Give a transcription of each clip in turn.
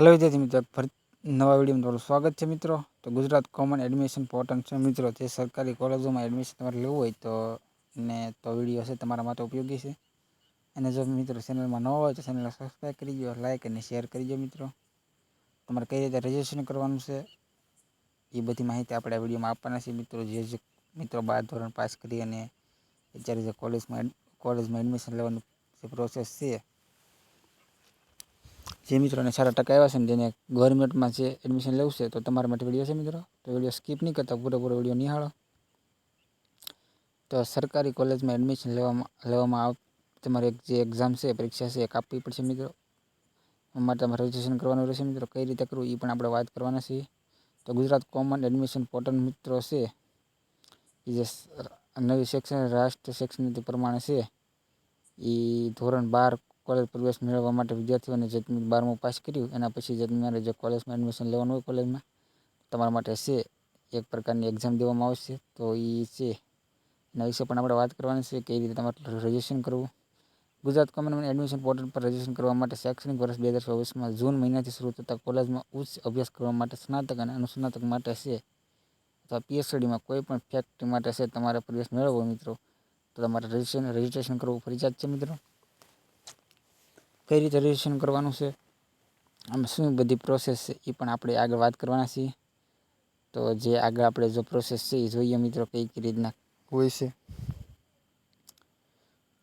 હાલો વિદ્યાર્થી મિત્રો ફરી નવા વિડીયોમાં તમારું સ્વાગત છે મિત્રો। તો ગુજરાત કોમન એડમિશન પોર્ટલ છે મિત્રો, જે સરકારી કોલેજોમાં એડમિશન તમારે લેવું હોય તો ને તો વીડિયો છે તમારા માટે ઉપયોગી છે. અને જો મિત્રો ચેનલમાં ન હોય તો ચેનલને સબસ્ક્રાઈબ કરી દો લાઇક અને શેર કરી દો મિત્રો. તમારે કઈ રીતે રજિસ્ટ્રેશન કરવાનું છે, એ બધી માહિતી આપણે આ વિડીયોમાં આપવાના છે મિત્રો. જે જે મિત્રો બાર ધોરણ પાસ કરી અને અત્યારે જે કોલેજમાં કોલેજમાં એડમિશન લેવાની જે પ્રોસેસ છે જે મિત્રોને સારા ટકા આવ્યા છે ને જેને ગવર્મેન્ટમાં જે એડમિશન લેવું છે, તો તમારા માટે વીડિયો છે મિત્રો. તો વીડિયો સ્કીપ નહીં કરતા, પૂરેપૂરો વીડિયો નિહાળો. તો સરકારી કોલેજમાં એડમિશન લેવામાં લેવામાં આવ, તમારે એક જે એક્ઝામ છે, પરીક્ષા છે, એક આપવી પડશે મિત્રો. માટે તમારે રજીસ્ટ્રેશન કરવાનું રહેશે મિત્રો. કઈ રીતે કરવું એ પણ આપણે વાત કરવાના છીએ. તો ગુજરાત કોમન એડમિશન પોર્ટલ મિત્રો છે એ જે નવી શૈક્ષણિક રાષ્ટ્ર શૈક્ષણિક પ્રમાણે છે એ ધોરણ બાર કોલેજ પ્રવેશ મેળવવા માટે વિદ્યાર્થીઓને જે બારમું પાસ કર્યું. એના પછી જે તમારે જે કોલેજમાં એડમિશન લેવાનું હોય કોલેજમાં, તમારા માટે છે એક પ્રકારની એક્ઝામ દેવામાં આવશે. તો એ છે એના વિશે પણ આપણે વાત કરવાની છે કઈ રીતે તમારે રજિસ્ટ્રેશન કરવું. ગુજરાત કોમન એડમિશન પોર્ટલ પર રજિસ્ટ્રેશન કરવા માટે શૈક્ષણિક વર્ષ બે હજાર ચોવીસમાં જૂન મહિનાથી શરૂ થતાં કોલેજમાં ઉચ્ચ અભ્યાસ કરવા માટે સ્નાતક અને અનુસ્નાતક માટે છે અથવા પીએચડીમાં કોઈ પણ ફેક્ટરી માટે છે તમારે પ્રવેશ મેળવવો મિત્રો. તો તમારે રજિસ્ટ્રેશન રજિસ્ટ્રેશન કરવું ફરજિયાત છે મિત્રો. કઈ રીતે રજીસ્ટ્રેશન કરવાનું છે? આમ શું બધી પ્રોસેસ છે? એ પણ આપણે આગળ વાત કરવાના છીએ. તો જે આગળ આપણે જો પ્રોસેસ છે એ જોઈએ મિત્રો કઈ કઈ રીતના હોય છે.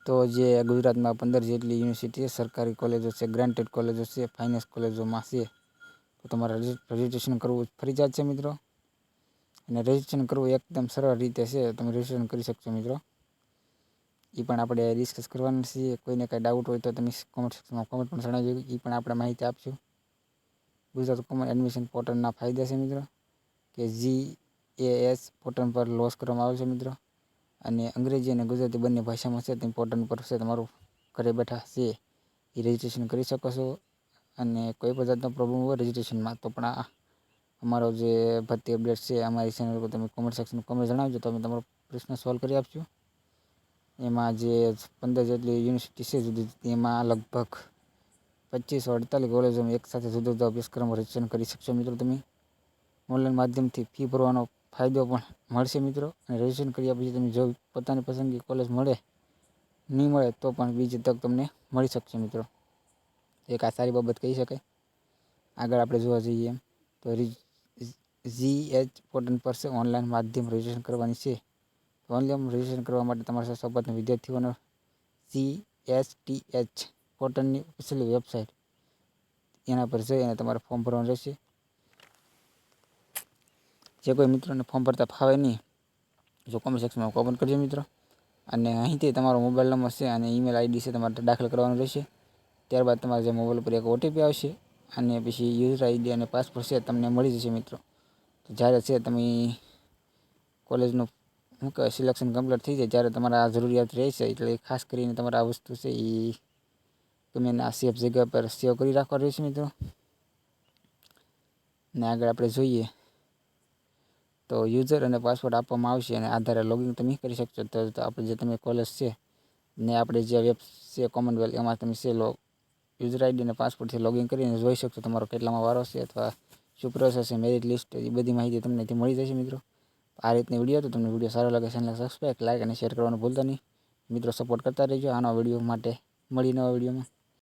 તો જે ગુજરાતમાં પંદર જેટલી યુનિવર્સિટી સરકારી કોલેજો છે ગ્રાન્ટેડ કોલેજો છે ફાઇનાન્સ કોલેજોમાં છે, તો તમારે રજિસ્ટ્રેશન કરવું ફરજિયાત છે મિત્રો. અને રજીસ્ટ્રેશન કરવું એકદમ સરળ રીતે છે, તમે રજીસ્ટ્રેશન કરી શકશો મિત્રો. એ પણ આપણે ડિસ્કસ કરવાનું છીએ. કોઈને કાંઈ ડાઉટ હોય તો તમે કોમેન્ટ સેક્શનમાં કોમેન્ટ પણ જણાવજો. એ પણ આપણે માહિતી આપશું. ગુજરાત કોમન એડમિશન પોર્ટલના ફાયદા છે મિત્રો. કે જી એ એસ પોર્ટલ પર લોસ કરવામાં આવે છે મિત્રો. અને અંગ્રેજી અને ગુજરાતી બંને ભાષામાં છે. તે પોર્ટલ પર છે તમારું ઘરે બેઠા છે એ રજિસ્ટ્રેશન કરી શકો છો. અને કોઈ પણ જાતનો પ્રોબ્લેમ હોય રજિસ્ટ્રેશનમાં તો પણ આ અમારો જે ભરતી અપડેટ છે, અમારી ચેનલ પર તમે કોમેન્ટ સેક્શન કોમેન્ટ જણાવજો. તો અમે તમારો પ્રશ્ન સોલ્વ કરી આપશું. એમાં જે પંદર જેટલી યુનિવર્સિટી છે જુદી જુદી એમાં લગભગ પચીસો અડતાલીસ કોલેજોમાં એકસાથે જુદા જુદા અભ્યાસક્રમો રજીસ્ટ્રેશન કરી શકશો મિત્રો તમે ઓનલાઈન માધ્યમથી ફી ભરવાનો ફાયદો પણ મળશે મિત્રો અને રજીસ્ટ્રેશન કર્યા પછી તમે જો પોતાની પસંદગી કોલેજ મળે નહીં મળે તો પણ બીજી તક તમને મળી શકશે મિત્રો એક આ સારી બાબત કહી શકાય આગળ આપણે જોવા જઈએ તો જી એચ પોર્ટલ પર ઓનલાઈન માધ્યમ રજીસ્ટ્રેશન કરવાની છે ઓનલાઈન રજીસ્ટ્રેશન કરવા માટે તમારા સોબતના ટી એચ પોર્ટલની ઓફિશિયલ વેબસાઇટ એના પર જઈ અને તમારે ફોર્મ ભરવાનું રહેશે. જે કોઈ મિત્રોને ફોર્મ ભરતા ફાવે નહીં, જો કોમેન્ટ સેક્શનમાં કોમેન્ટ કરજો મિત્રો. અને અહીંથી તમારો મોબાઈલ નંબર છે અને ઈમેલ આઈડી છે તમારે દાખલ કરવાનું રહેશે. ત્યારબાદ તમારા જે મોબાઈલ ઉપર એક ઓટીપી આવશે અને પછી યુઝર આઈડી અને પાસપોર્ટ છે તમને મળી જશે મિત્રો. જ્યારે છે તમે કોલેજનું શું કહેવાય સિલેક્શન કમ્પ્લીટ થઈ જાય જ્યારે તમારે આ જરૂરિયાત રહેશે. એટલે ખાસ કરીને તમારે આ વસ્તુ છે એ તમે આ સેફ જગ્યા પર સેવ કરી રાખવા રહેશે મિત્રો. ને આગળ આપણે જોઈએ તો યુઝર અને પાસવર્ડ આપવામાં આવશે અને આધારે લોગિન તમે કરી શકશો. તો આપણે જે તમે કોલેજ છે ને આપણે જે વેબ છે કોમનવેલ્થ એમાં તમે છે લો યુઝર આઈડી અને પાસપોર્ટથી લોગિન કરીને જોઈ શકશો. તમારો કેટલામાં વારો છે અથવા શું પ્રોસેસ છે મેરિટ લિસ્ટ એ બધી માહિતી તમને મળી જશે મિત્રો. આ રીતની વીડિયો તો તમને વીડિયો સારો લાગે ચેનલ સબસ્ક્રાઈબ લાઈક અને શેર કરવાનું ભૂલતા નહીં. મિત્રો સપોર્ટ કરતા રહેજો આનો વીડિયો માટે. મળી નવા વિડીયોમાં